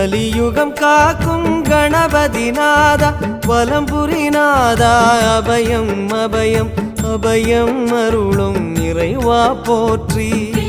கலியுகம் காக்கும் கணபதிநாதா வலம்புரிநாதா அபயம் அபயம் அபயம் அருளும் நிறைவா போற்றி.